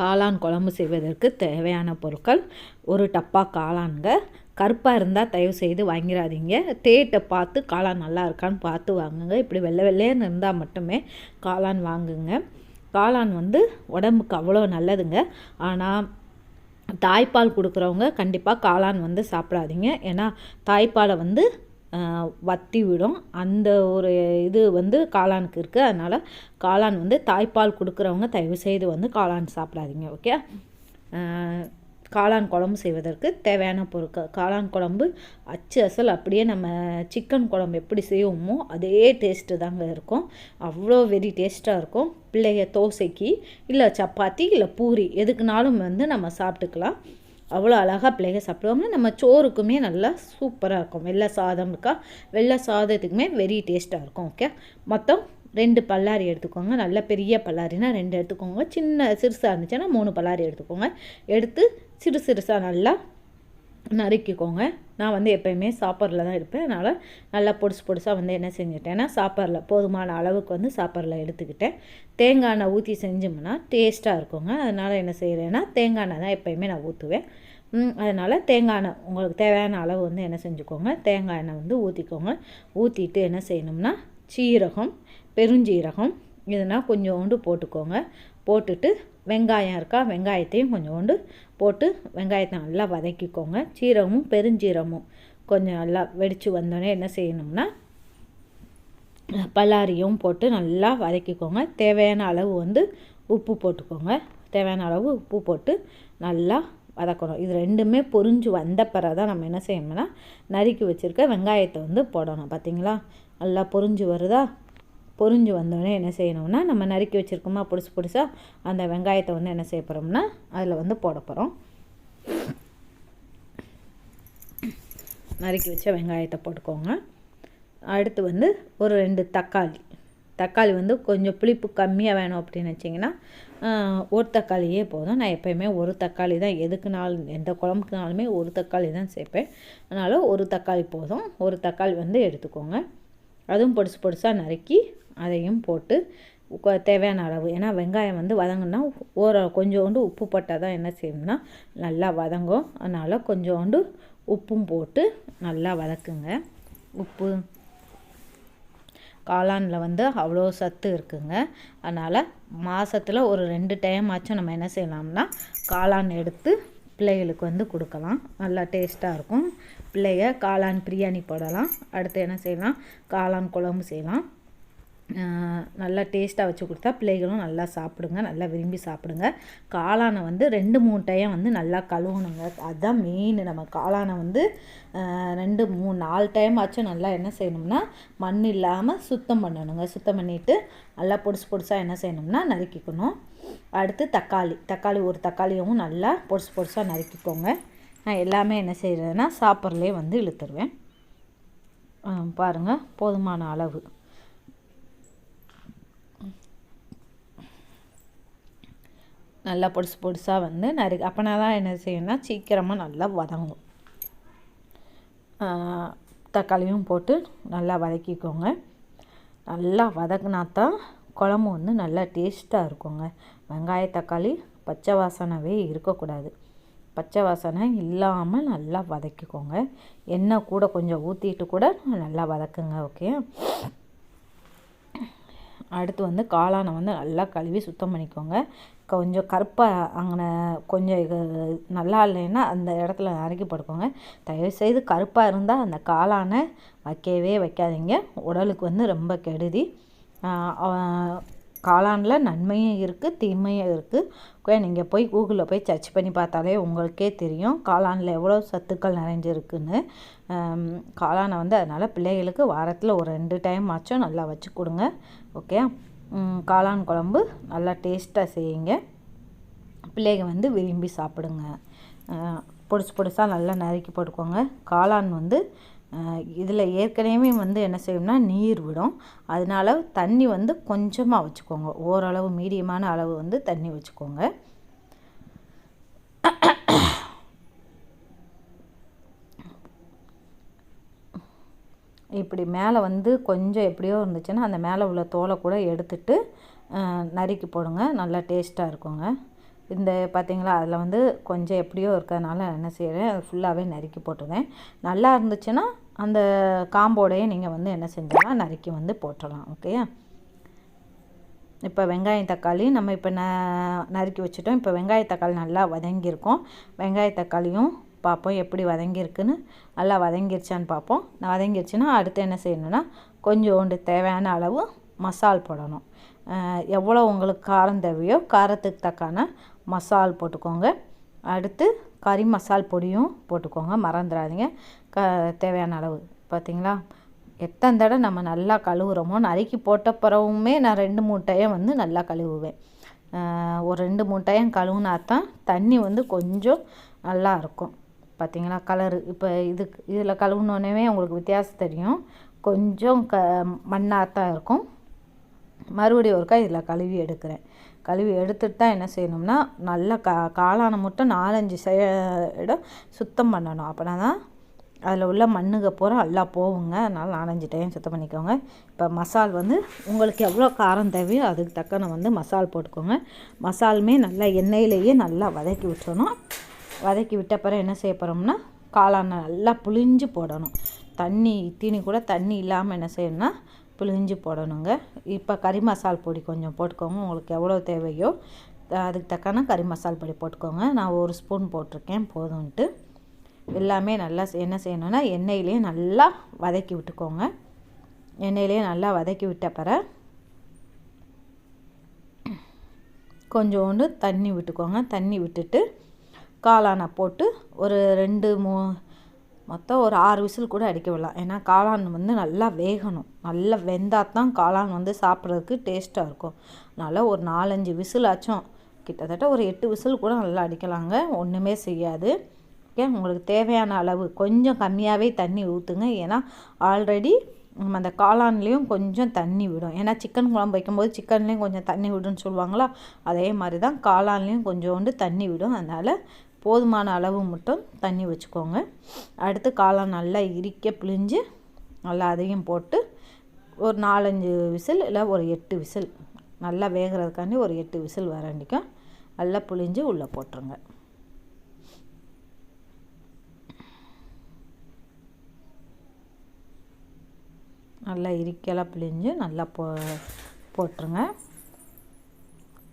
காளான் குழம்பு செய்வதற்கு தேவையான பொருட்கள் ஒரு டப்பா காளான்ங்க. கருப்பாக இருந்தால் தயவு செய்து வாங்கிடாதீங்க தேட்டை பார்த்து காளான் நல்லா இருக்கான்னு பார்த்து வாங்குங்க. இப்படி வெள்ளை வெள்ளையன்னு இருந்தால் மட்டுமே காளான் வாங்குங்க. காளான் வந்து உடம்புக்கு அவ்வளோ நல்லதுங்க. ஆனால் தாய்ப்பால் கொடுக்குறவங்க கண்டிப்பாக காளான் வந்து சாப்பிடாதீங்க. ஏன்னா தாய்ப்பாலை வந்து வற்றி விடும். அந்த ஒரு இது வந்து காளானுக்கு இருக்குது அதனால் காளான் வந்து தாய்ப்பால் கொடுக்குறவங்க தயவு செய்து வந்து காளான் சாப்பிடாதீங்க ஓகே? காளான் குழம்பு செய்வதற்கு தேவையான பொருட்கள். காளான் குழம்பு அச்சு அசல் அப்படியே நம்ம சிக்கன் குழம்பு எப்படி செய்வோமோ அதே டேஸ்ட்டு தாங்க இருக்கும். அவ்வளோ வெரி டேஸ்ட்டாக இருக்கும். பிள்ளைய தோசைக்கு இல்லை சப்பாத்தி இல்லை பூரி எதுக்குனாலும் வந்து நம்ம சாப்பிட்டுக்கலாம். அவ்வளோ அழகாக பிள்ளைங்க சாப்பிடுவாங்க. நம்ம சோறுக்குமே நல்லா சூப்பராக இருக்கும். வெள்ளை சாதம் இருக்கா? வெள்ளை சாதத்துக்குமே வெரி டேஸ்ட்டாக இருக்கும் ஓகே மொத்தம் ரெண்டு பல்லாரி எடுத்துக்கோங்க. நல்ல பெரிய பல்லாரினா ரெண்டு எடுத்துக்கோங்க. சின்ன சிறுசாக இருந்துச்சுன்னா மூணு பல்லாரி எடுத்துக்கோங்க. எடுத்து சிறு சிறுசாக நல்லா நறுக்கிக்கோங்க. நான் வந்து எப்போயுமே சாப்பாடில் தான் இருப்பேன். அதனால் நல்லா பொடிசு பொடிசாக வந்து என்ன செஞ்சுட்டேன்னா சாப்பாடில் போதுமான அளவுக்கு வந்து சாப்பாடில் எடுத்துக்கிட்டேன். தேங்காய் எண்ணெய் ஊற்றி செஞ்சோம்னா டேஸ்ட்டாக இருக்குங்க. அதனால் என்ன செய்கிறேன்னா தேங்காய் எண்ணெய் தான் எப்போயுமே நான் ஊற்றுவேன் அதனால் தேங்காய் எண்ணெய் உங்களுக்கு தேவையான அளவு வந்து என்ன செஞ்சுக்கோங்க. தேங்காய் எண்ணெய் வந்து ஊற்றிக்கோங்க ஊற்றிட்டு என்ன செய்யணும்னா சீரகம் பெருஞ்சீரகம் இதெல்லாம் கொஞ்சோண்டு போட்டுக்கோங்க. போட்டுட்டு வெங்காயம் இருக்கா வெங்காயத்தையும் கொஞ்சோண்டு போட்டு வெங்காயத்தை நல்லா வதக்கிக்கோங்க. சீரகமும் பெருஞ்சீரகமும் கொஞ்சம் நல்லா வெடித்து வந்தோடனே என்ன செய்யணும்னா பல்லாரியும் போட்டு நல்லா வதக்கிக்கோங்க. தேவையான அளவு வந்து உப்பு போட்டுக்கோங்க. தேவையான அளவு உப்பு போட்டு நல்லா வதக்கணும். இது ரெண்டுமே பொரிஞ்சு வந்த பிறகு தான் நம்ம என்ன செய்யணும்னா நறுக்கி வச்சுருக்க வெங்காயத்தை வந்து போடணும். பார்த்திங்களா நல்லா பொரிஞ்சு வருதா? பொறிஞ்சு வந்தோடனே என்ன செய்யணும்னா நம்ம நறுக்கி வச்சுருக்கோமா பொடிசு பொடிசாக அந்த வெங்காயத்தை வந்து என்ன செய்ய போகிறோம்னா அதில் வந்து போட போகிறோம் நறுக்கி வச்ச வெங்காயத்தை போட்டுக்கோங்க. அடுத்து வந்து ஒரு ரெண்டு தக்காளி. தக்காளி வந்து கொஞ்சம் புளிப்பு கம்மியாக வேணும் அப்படின்னு வச்சிங்கன்னா ஒரு தக்காளியே போதும். நான் எப்போயுமே ஒரு தக்காளி தான் எதுக்குனாலும் எந்த குழம்புக்குனாலுமே ஒரு தக்காளி தான் சேர்ப்பேன். அதனால் ஒரு தக்காளி போதும். ஒரு தக்காளி வந்து எடுத்துக்கோங்க. அதுவும் பொடிசு பொடிசாக நறுக்கி அதையும் போட்டு தேவையான அளவு. ஏன்னா வெங்காயம் வந்து வதங்கினா ஓர கொஞ்சோண்டு உப்பு போட்டால் தான் என்ன செய்யணும்னா நல்லா வதங்கும். அதனால் கொஞ்சோண்டு உப்பும் போட்டு நல்லா வதக்குங்க. உப்பு காளானில் வந்து அவ்வளோ சத்து இருக்குங்க. அதனால் மாதத்தில் ஒரு ரெண்டு டைம் ஆச்சும் நம்ம என்ன செய்யலாம்னா காளான் எடுத்து பிள்ளைகளுக்கு வந்து கொடுக்கலாம். நல்லா டேஸ்ட்டாக இருக்கும். பிள்ளைய காளான் பிரியாணி போடலாம். அடுத்து என்ன செய்யலாம்? காளான் குழம்பு செய்யலாம். நல்லா டேஸ்ட்டாக வச்சு கொடுத்தா பிள்ளைகளும் நல்லா சாப்பிடுங்க நல்லா விரும்பி சாப்பிடுங்க. காளானை வந்து ரெண்டு மூணு டைம் வந்து நல்லா கழுவணுங்க. அதுதான் மெயின் நம்ம காளானை வந்து ரெண்டு மூணு நாலு டைம் ஆச்சும் நல்லா என்ன செய்யணும்னா மண் இல்லாமல் சுத்தம் பண்ணணுங்க. சுத்தம் பண்ணிவிட்டு நல்லா பொடிசு பொடிசாக என்ன செய்யணும்னா நறுக்கிக்கணும். அடுத்து தக்காளி. தக்காளி ஒரு தக்காளியும் நல்லா பொடிசு பொடிசாக நறுக்கிக்கோங்க. நான் எல்லாமே என்ன செய்கிறேன்னா சாப்பிட்றலே வந்து இழுத்துருவேன். பாருங்கள் போதுமான அளவு. நல்லா பொடிசு பொடிசாக வந்து நறு அப்போனா தான் என்ன செய்யணும்னா சீக்கிரமாக நல்லா வதங்கும் தக்காளியும் போட்டு நல்லா வதக்கிக்கோங்க. நல்லா வதக்குனா தான் குழம்பு வந்து நல்லா டேஸ்ட்டாக இருக்குங்க. வெங்காய தக்காளி பச்சை வாசனவே இருக்கக்கூடாது. பச்சை வாசனை இல்லாமல் நல்லா வதக்கிக்கோங்க. எண்ணெய் கூட கொஞ்சம் ஊற்றிட்டு கூட நல்லா வதக்குங்க ஓகே? அடுத்து வந்து காளானை வந்து நல்லா கழுவி சுத்தம் பண்ணிக்கோங்க. கொஞ்சம் கருப்பாக அங்கே கொஞ்சம் நல்லா இல்லைன்னா அந்த இடத்துல நறுக்கி படுக்கோங்க தயவுசெய்து கருப்பாக இருந்தால் அந்த காளானை வைக்கவே வைக்காதீங்க. உடலுக்கு வந்து ரொம்ப கெடுதி. காளானில் நன்மையும் இருக்குது தீமையும் இருக்குது நீங்கள் போய் கூகுளில் போய் சர்ச் பண்ணி பார்த்தாலே உங்களுக்கே தெரியும் காளானில் எவ்வளோ சத்துக்கள் நிறைஞ்சிருக்குன்னு. காளானை வந்து அதனால் பிள்ளைகளுக்கு வாரத்தில் ஒரு ரெண்டு டைம் ஆச்சும் நல்லா வச்சு கொடுங்க. ஓகே? காளான் குழம்பு நல்லா டேஸ்ட்டாக செய்யுங்க. பிள்ளைங்க வந்து விரும்பி சாப்பிடுங்க. பொடிசு பொடிசாக நல்லா நறுக்கி போட்டுக்கோங்க. காளான் வந்து இதில் ஏற்கனவே வந்து என்ன செய்யும்னா நீர் விடும். அதனால தண்ணி வந்து கொஞ்சமாக வச்சுக்கோங்க. ஓரளவு மீடியமான அளவு வந்து தண்ணி வச்சுக்கோங்க. இப்படி மேலே வந்து கொஞ்சம் எப்படியோ இருந்துச்சுன்னா அந்த மேலே உள்ள தோலை கூட எடுத்துட்டு நறுக்கி போடுங்க. நல்லா டேஸ்ட்டாக இருக்குங்க. இந்த பார்த்தீங்களா அதில் வந்து கொஞ்சம் எப்படியோ இருக்கிறதுனால என்ன செய்கிறேன் அது ஃபுல்லாகவே நறுக்கி போட்டுருவேன் நல்லா இருந்துச்சுன்னா அந்த காம்போடையே நீங்கள் வந்து என்ன செஞ்சாலும் நறுக்கி வந்து போட்டுடலாம் ஓகேயா இப்போ வெங்காயம் தக்காளி நம்ம இப்போ ந நறுக்கி வச்சுட்டோம். இப்போ வெங்காய தக்காளி நல்லா வதங்கியிருக்கோம். வெங்காய தக்காளியும் பார்ப்போம் எப்படி வதங்கியிருக்குன்னு. நல்லா வதங்கிருச்சான்னு பார்ப்போம். நான் வதங்கிருச்சுன்னா அடுத்து என்ன செய்யணுன்னா கொஞ்சோண்டு தேவையான அளவு மசால் போடணும். எவ்வளோ உங்களுக்கு காரம் தேவையோ காரத்துக்கு தக்கான மசால் போட்டுக்கோங்க. அடுத்து கறி மசால் பொடியும் போட்டுக்கோங்க. மறந்துடாதீங்க. க தேவையான அளவு. பார்த்திங்களா? எத்தனை தடவை நம்ம நல்லா கழுவுறோமோ நறுக்கி போட்ட பிறவுமே நான் ரெண்டு மூட்டையும் வந்து நல்லா கழுவுவேன். ஒரு ரெண்டு மூட்டையும் கழுவுனா தான் தண்ணி வந்து கொஞ்சம் நல்லா இருக்கும். பார்த்திங்களா? கலரு இப்போ இதுக்கு இதில் கழுவுனோடனே உங்களுக்கு வித்தியாசம் தெரியும். கொஞ்சம் க மண்ணாக தான் இருக்கும். மறுபடியும் ஒருக்கா இதில் கழுவி எடுக்கிறேன். கழுவி எடுத்துட்டு தான் என்ன செய்யணும்னா நல்லா கா காளான மட்டும் நாலஞ்சு இடம் சுத்தம் பண்ணணும். அப்படின்னா தான் அதில் உள்ள மண்ணுக பூரா நல்லா போகுங்க. அதனால் நாலஞ்சு டைம் சுத்தம் பண்ணிக்கோங்க. இப்போ மசால் வந்து உங்களுக்கு எவ்வளோ காரம் தேவையோ அதுக்கு தக்கன வந்து மசால் போட்டுக்கோங்க. மசாலுமே நல்லா எண்ணெயிலேயே நல்லா வதக்கி விட்டுறணும். வதக்கி விட்ட பிறகு என்ன செய்ய போகிறோம்னா காளானை நல்லா புளிஞ்சு போடணும். தண்ணி தீனி கூட தண்ணி இல்லாமல் என்ன செய்யணும்னா புளிஞ்சு போடணுங்க. இப்போ கறி மசால் பொடி கொஞ்சம் போட்டுக்கோங்க. உங்களுக்கு எவ்வளோ தேவையோ அதுக்கு தக்கான கறி மசால் பொடி போட்டுக்கோங்க. நான் ஒரு ஸ்பூன் போட்டிருக்கேன். போதும்ன்ட்டு. எல்லாமே நல்லா என்ன செய்யணுன்னா எண்ணெயிலேயே நல்லா வதக்கி விட்டுக்கோங்க. எண்ணெயிலே நல்லா வதக்கி விட்ட பிற கொஞ்சோண்டு தண்ணி விட்டுக்கோங்க. தண்ணி விட்டுட்டு காளானை போட்டு ஒரு ரெண்டு மூ மொத்தம் ஒரு ஆறு விசில் கூட அடிக்க விடலாம். ஏன்னா காளான் வந்து நல்லா வேகணும். நல்லா வெந்தால் தான் காளான் வந்து சாப்பிட்றதுக்கு டேஸ்ட்டாக இருக்கும். அதனால் ஒரு நாலஞ்சு விசில் ஆச்சும் கிட்டத்தட்ட ஒரு எட்டு விசில் கூட நல்லா அடிக்கலாங்க. ஒன்றுமே செய்யாது. ஓகே உங்களுக்கு தேவையான அளவு கொஞ்சம் கம்மியாகவே தண்ணி ஊற்றுங்க ஏன்னா ஆல்ரெடி நம்ம அந்த காளான்லேயும் கொஞ்சம் தண்ணி விடும். ஏன்னா சிக்கன் குழம்பு வைக்கும்போது சிக்கன்லேயும் கொஞ்சம் தண்ணி விடுன்னு சொல்லுவாங்களா? அதே மாதிரி தான் காளான்லேயும் கொஞ்சோண்டு தண்ணி விடும். அதனால் போதுமான அளவு மட்டும் தண்ணி வச்சுக்கோங்க. அடுத்து காளான் நல்லா இரிக்க பிழிஞ்சு நல்லா அதையும் போட்டு ஒரு நாலஞ்சு விசில் இல்லை ஒரு எட்டு விசில். நல்லா வேகிறதுக்காண்டி ஒரு எட்டு விசில் வரண்டிக்கும் நல்லா புழிஞ்சு உள்ளே போட்டுருங்க. நல்லா இரிக்கலாம் பிழிஞ்சு நல்லா போ போட்டுருங்க.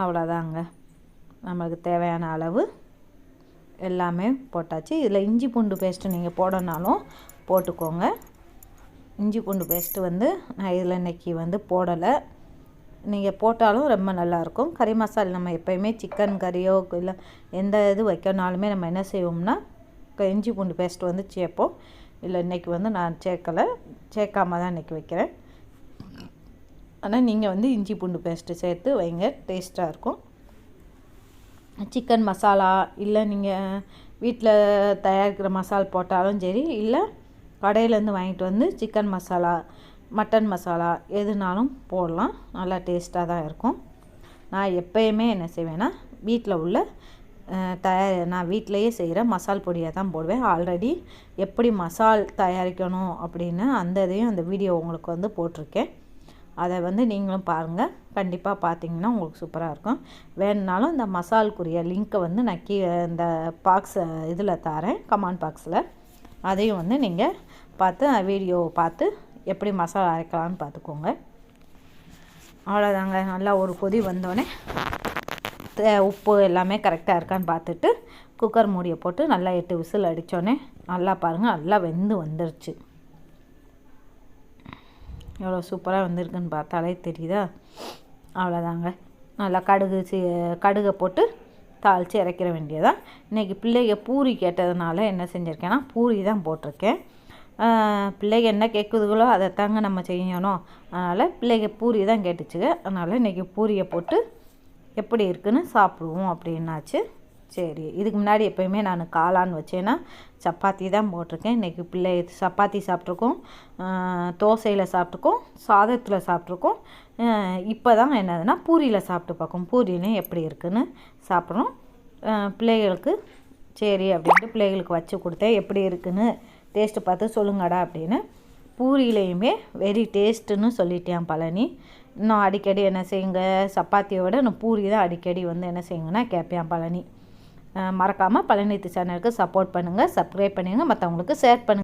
அவ்வளோதாங்க. நம்மளுக்கு தேவையான அளவு. எல்லாமே போட்டாச்சு. இதில் இஞ்சி பூண்டு பேஸ்ட்டு நீங்கள் போடனாலும் போட்டுக்கோங்க. இஞ்சி பூண்டு பேஸ்ட்டு வந்து நான் இதில் இன்றைக்கி வந்து போடலை. நீங்கள் போட்டாலும் ரொம்ப நல்லாயிருக்கும் கறி மசாலா நம்ம எப்போயுமே சிக்கன் கறியோ இல்லை எந்த இது வைக்கனாலுமே நம்ம என்ன செய்வோம்னா இஞ்சி பூண்டு பேஸ்ட் வந்து சேர்ப்போம். இல்லை இன்றைக்கி வந்து நான் சேர்க்கலை. சேர்க்காம தான் இன்றைக்கி வைக்கிறேன். ஆனால் நீங்கள் வந்து இஞ்சி பூண்டு பேஸ்ட்டு சேர்த்து வைங்க. டேஸ்ட்டாக இருக்கும். சிக்கன் மசாலா இல்லை நீங்கள் வீட்டில் தயாரிக்கிற மசால் போட்டாலும் சரி இல்லை கடையிலேருந்து வாங்கிட்டு வந்து சிக்கன் மசாலா மட்டன் மசாலா எதுனாலும் போடலாம். நல்லா டேஸ்ட்டாக தான் இருக்கும். நான் எப்போயுமே என்ன செய்வேன்னா வீட்டில் உள்ள தயார் நான் வீட்டிலையே செய்கிற மசால் பொடியை தான் போடுவேன். ஆல்ரெடி எப்படி மசால் தயாரிக்கணும் அப்படின்னு அந்த இதையும் அந்த வீடியோ உங்களுக்கு வந்து போட்டிருக்கேன். அதை வந்து நீங்களும் பாருங்கள் கண்டிப்பாக பார்த்தீங்கன்னா உங்களுக்கு சூப்பராக இருக்கும். வேணுனாலும் இந்த மசாலுக்குரிய லிங்க்கை வந்து நான் கீ இந்த பாக்ஸ் இதில் தரேன் கமாண்ட் பாக்ஸில் அதையும் வந்து நீங்கள் பார்த்து வீடியோ பார்த்து எப்படி மசாலா அரைக்கலான்னு பார்த்துக்கோங்க. அவ்வளோதாங்க நல்லா ஒரு கொதி வந்தோடனே உப்பு எல்லாமே கரெக்டாக இருக்கான்னு பார்த்துட்டு குக்கர் மூடியை போட்டு நல்லா எட்டு விசில் அடித்தோடனே நல்லா பாருங்கள் நல்லா வெந்து வந்துருச்சு. எவ்வளோ சூப்பராக வந்திருக்குன்னு பார்த்தாலே தெரியுதா? அவ்வளோதாங்க. நல்லா கடுகு கடுகை போட்டு தாளித்து இறக்கிற வேண்டியதான் இன்றைக்கி பிள்ளைங்க பூரி கேட்டதுனால என்ன செஞ்சுருக்கேன்னா பூரி தான் போட்டிருக்கேன். பிள்ளைங்க என்ன கேட்குதுகளோ அதை தாங்க நம்ம செய்யணும். அதனால் பிள்ளைங்க பூரி தான் கேட்டுச்சுங்க. அதனால் இன்றைக்கி பூரியை போட்டு எப்படி இருக்குன்னு சாப்பிடுவோம் அப்படின்னாச்சு. சரி இதுக்கு முன்னாடி எப்போயுமே நான் காளான் வச்சேன்னா சப்பாத்தி தான் போட்டிருக்கேன். இன்றைக்கி பிள்ளை சப்பாத்தி சாப்பிட்ருக்கோம் தோசையில் சாப்பிட்ருக்கோம் சாதத்தில் சாப்பிட்ருக்கோம் இப்போ தான் என்னதுன்னா பூரியில் சாப்பிட்டு பார்க்கும் பூரியிலையும் எப்படி இருக்குன்னு சாப்பிட்றோம் பிள்ளைகளுக்கு சரி அப்படின்ட்டு பிள்ளைகளுக்கு வச்சு கொடுத்தேன். எப்படி இருக்குன்னு டேஸ்ட்டு பார்த்து சொல்லுங்கடா அப்படின்னு. பூரியிலையுமே வெரி டேஸ்ட்டுன்னு சொல்லிட்டேன் பழனி. இன்னும் அடிக்கடி என்ன செய்யுங்க சப்பாத்தியோட விட இன்னும் பூரி தான் அடிக்கடி வந்து என்ன செய்யுங்கன்னா கேட்பேன் பழனி. மறக்காமல் பழனித்து சேனலுக்கு சப்போர்ட் பண்ணுங்கள் சப்ஸ்கிரைப் பண்ணுங்கள் மற்றவங்களுக்கு ஷேர் பண்ணுங்கள்